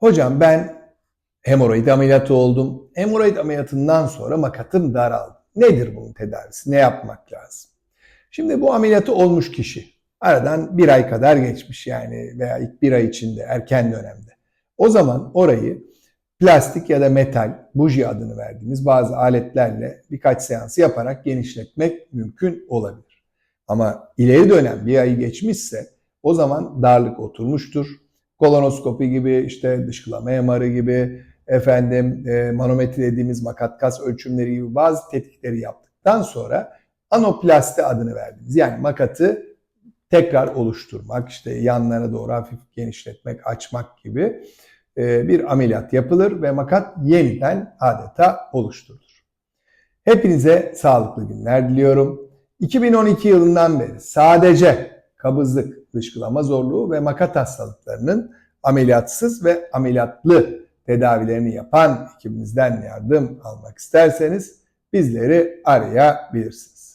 Hocam ben hemoroid ameliyatı oldum. Hemoroid ameliyatından sonra makatım daraldı. Nedir bunun tedavisi? Ne yapmak lazım? Şimdi bu ameliyatı olmuş kişi. Aradan bir ay kadar geçmiş yani veya ilk bir ay içinde erken dönemde. O zaman orayı plastik ya da metal, buji adını verdiğimiz bazı aletlerle birkaç seans yaparak genişletmek mümkün olabilir. Ama ileri dönem bir ayı geçmişse o zaman darlık oturmuştur. Kolonoskopi gibi işte dışkılama MR'ı gibi efendim e, manometre dediğimiz makat kas ölçümleri gibi bazı tetkikleri yaptıktan sonra anoplasti adını verdiğimiz yani makatı tekrar oluşturmak, işte yanlara doğru hafif genişletmek, açmak gibi e, bir ameliyat yapılır ve makat yeniden adeta oluşturulur. Hepinize sağlıklı günler diliyorum. 2012 yılından beri sadece kabızlık, dışkılama zorluğu ve makat hastalıklarının ameliyatsız ve ameliyatlı tedavilerini yapan ekibimizden yardım almak isterseniz bizleri arayabilirsiniz.